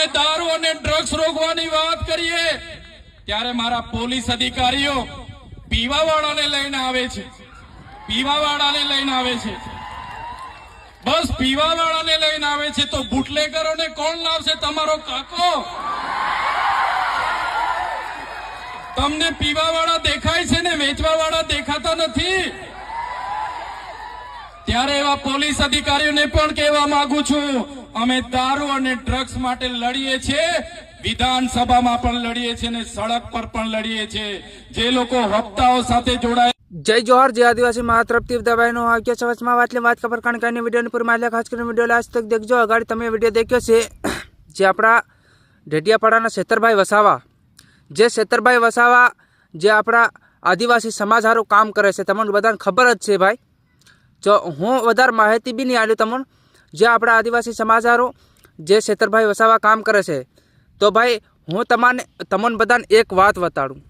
અમે દારૂ અને ડ્રગ્સ રોકવાની વાત કરીએ, ત્યારે મારા પોલીસ અધિકારીઓ પીવાવાળાને લઈને આવે છે. પીવાવાળાને લઈને આવે છે. બસ પીવાવાળાને લઈને આવે છે તો બુટલેગરોને કોણ લાવશે? તમારો કાકો. તમને પીવાવાળા દેખાય છે ને, વેચવાવાળા દેખાતા નથી. ત્યારે એવા પોલીસ અધિકારીઓને પણ કહેવા માંગુ છું અમે દારૂ અને ડ્રગ્સ માટે લડીએ છીએ. વિધાનસભામાં પણ લડીએ છીએ અને સડક પર પણ લડીએ છીએ. જે લોકો હપ્તાઓ સાથે જોડાય જય જોહર, જય આદિવાસી મહા તરફથી દબાઈનો વાક્ય સવાચમાં વાતલી વાત ખબર કારણ કે વિડીયોની પૂરી માલ્યા ખાસ કરીને વીડિયો લાસ્ટ તક દેખજો. અગાડી તમે વીડિયો દેખ્યો છે, જે આપણા ઢેઢિયાપાડાના શેતરભાઈ વસાવા. જે શેતરભાઈ વસાવા, જે આપણા આદિવાસી સમાજ કામ કરે છે. તમને બધાને ખબર જ છે ભાઈ. જો હું વધારે માહિતી બી નહીં આવ્યું તમને જે આપણા આદિવાસી સમાચારો જે શેતરભાઈ વસાવા કામ કરે છે. તો ભાઈ, હું તમને તમને બધાને એક વાત બતાડું.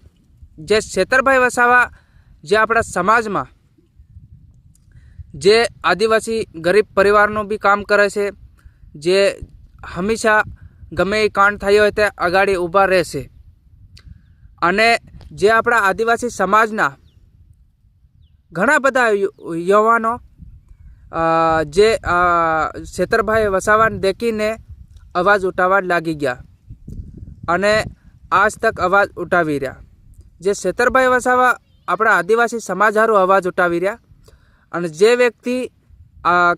જે શેતરભાઈ વસાવા જે આપણા સમાજમાં જે આદિવાસી ગરીબ પરિવારનું બી કામ કરે છે, જે હંમેશા ગમે એ કાંડ થયો હોય તે અગાડી ઊભા રહેશે અને જે આપણા આદિવાસી સમાજના ઘણા બધા યુવાનો જે છેતરભાઈ વસાવાને દેખીને અવાજ ઉઠાવવા લાગી ગયા. અને આજ તક અવાજ ઉઠાવી રહ્યા. જે છેતરભાઈ વસાવા આપણા આદિવાસી સમાજ હારું અવાજ ઉઠાવી રહ્યા અને જે વ્યક્તિ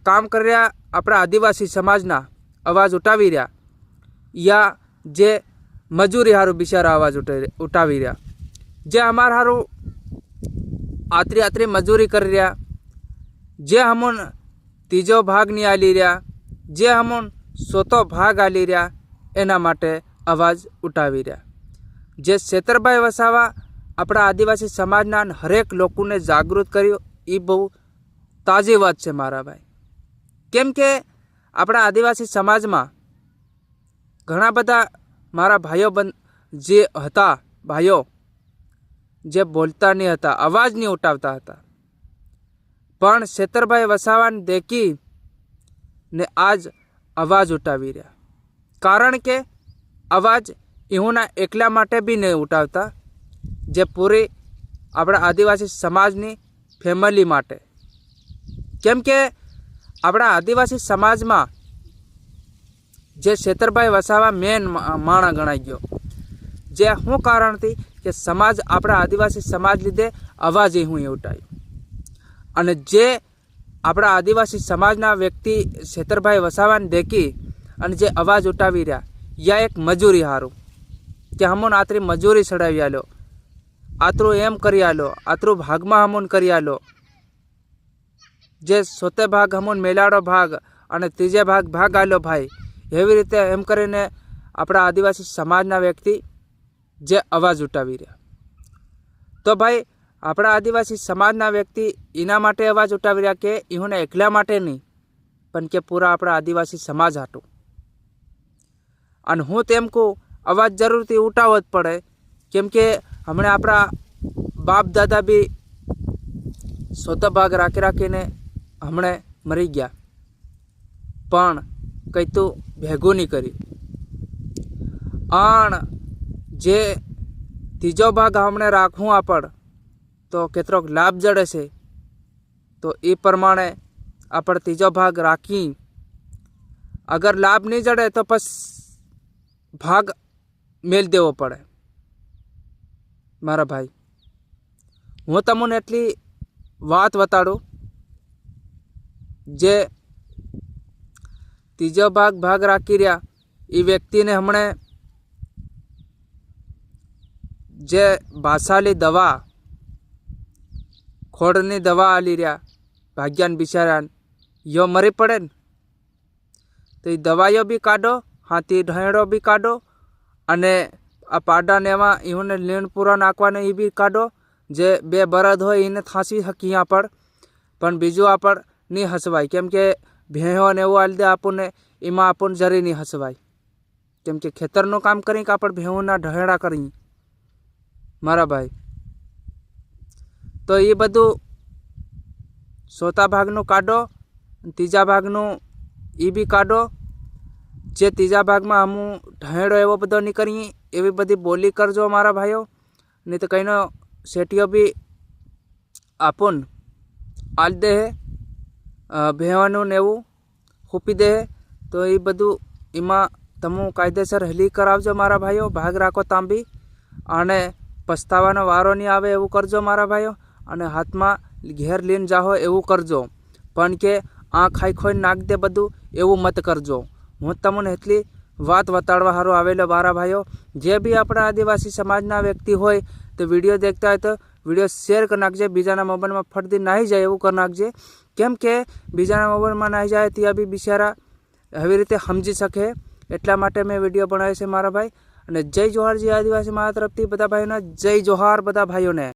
કામ કરી રહ્યા આપણા આદિવાસી સમાજના અવાજ ઉઠાવી રહ્યા યા જે મજૂરી હારું બિચારા અવાજ ઉઠાવી રહ્યા. જે અમારા હારું આતરી આતરી મજૂરી કરી રહ્યા. જે હમણ ત્રીજો ભાગ નહીં આલી રહ્યા, જે હમણ સોતો ભાગ આલી રહ્યા, એના માટે અવાજ ઉઠાવી રહ્યા. જે છેતરભાઈ વસાવા આપણા આદિવાસી સમાજના હરેક લોકોને જાગૃત કર્યું એ બહુ તાજી વાત છે મારા ભાઈ. કેમ કે આપણા આદિવાસી સમાજમાં ઘણા બધા મારા ભાઈઓ બન, જે હતા, ભાઈઓ, જે બોલતા નહીં હતા, અવાજ નહીં ઉઠાવતા હતા. પણ છેતરભાઈ વસાવાને દેખી ને આજ અવાજ ઉઠાવી રહ્યા. કારણ કે અવાજ એઓના એકલા માટે બી નહીં ઉઠાવતા, જે પૂરી આપણા આદિવાસી સમાજની ફેમિલી માટે. કેમ કે આપણા આદિવાસી સમાજમાં જે છેતરભાઈ વસાવા મેન માણા ગણાઈ ગયો. જે શું કારણથી કે સમાજ આપણા આદિવાસી સમાજ લીધે અવાજ એ હું એ ઉઠાવ્યો? અને જે આપણા આદિવાસી સમાજના વ્યક્તિ છેતરભાઈ વસાવાને દેખી અને જે અવાજ ઉઠાવી રહ્યા, યા એક મજૂરી હારું. કે હમોન આતરી મજૂરી ચડાવી આલો. આતરું એમ કરી આલો. આતરું ભાગમાં હમોન કરી આલો. જે સોતે ભાગ હમોન મેલાડો ભાગ અને ત્રીજે ભાગ ભાગ આલો ભાઈ. એવી રીતે એમ કરીને આપણા આદિવાસી સમાજના વ્યક્તિ જે અવાજ ઉઠાવી રહ્યા. તો ભાઈ આપણા આદિવાસી સમાજના વ્યક્તિ એના માટે અવાજ ઉઠાવી રહ્યા કે એઓને એકલા માટે નહીં, પણ કે પૂરા આપણા આદિવાસી સમાજ હાટું. અને હું તેમ કહું, અવાજ જરૂરથી ઉઠાવવો જ પડે, કેમ કે હમણાં આપણા બાપ દાદા બી સોતા ભાગ રાખી રાખીને હમણે મરી ગયા. પણ કંઈ તો ભેગું નહીં કરી અણ જે ત્રીજો ભાગ હમણે રાખવું આપણ તો કેટલોક લાભ જડે છે. તો એ પ્રમાણે આપણે ત્રીજો ભાગ રાખી અગર લાભ નહીં જડે તો પછી ભાગ મેલ દેવો પડે. મારા ભાઈ, હું તમને એટલી વાત બતાડું જે ત્રીજો ભાગ ભાગ રાખી રહ્યા, એ વ્યક્તિને હમણે જે ભાષાલી દવા ખોડની દવા આલી રહ્યા. ભાગ્યાન બિચારાન, યો મરી પડે ને તો એ દવાઈઓ બી કાઢો, હાથી ઢહેડો બી કાઢો અને આ પાડાને એમાં લીણ પૂરા નાખવાને એ બી કાઢો. જે બે બરદ હોય એને થાંસી શકી આપણ પણ બીજું આપણ નહીં હસવાય. કેમ કે ભેહો ને એવું આલી દે આપણને, એમાં આપણને જરી નહીં હસવાય. કેમ કે ખેતરનું કામ કરી કે આપણે ભેહુના ઢહેડા કરી મારા ભાઈ તો એ બધું સોતા ભાગનું કાઢો ત્રીજા ભાગનું એ બી કાઢો. જે ત્રીજા ભાગમાં હું ઢહેડો એવો બધો કરી એવી બધી બોલી કરજો મારા ભાઈઓ. નહીં તો કંઈનો શેટીઓ બી આપોન, આલ દે ભેવાનું ને એવું ખૂપી દે તો એ બધું એમાં તમે કાયદેસર હલી કરાવજો મારા ભાઈઓ, ભાગ રાખો તાંબી. અને પસ્તાવાનો વારો નહીં આવે એવું કરજો મારા ભાઈઓ. અને હાથમાં ઘેર લઈને જાઓ એવું કરજો. પણ કે આંખ ખાઈ ખોઈ નાખ દે બધું, એવું મત કરજો. હું તમને એટલી વાત વતાડવા સારું આવેલો મારા ભાઈઓ. જે બી આપણા આદિવાસી સમાજના વ્યક્તિ હોય, તો વીડિયો દેખતા હોય તો વીડિયો શેર કરી નાખજે, બીજાના મોબાઈલમાં ફરતી નાહી જાય એવું કરી નાખજે. કેમ કે બીજાના મોબાઈલમાં નાહી જાય ત્યાં બી બિચારા આવી રીતે સમજી શકે. એટલા માટે મેં વીડિયો બનાવ્યો છે મારા ભાઈ. અને જય જોહાર જે આદિવાસી મારા તરફથી બધા ભાઈઓને, જય જોહાર બધા ભાઈઓને.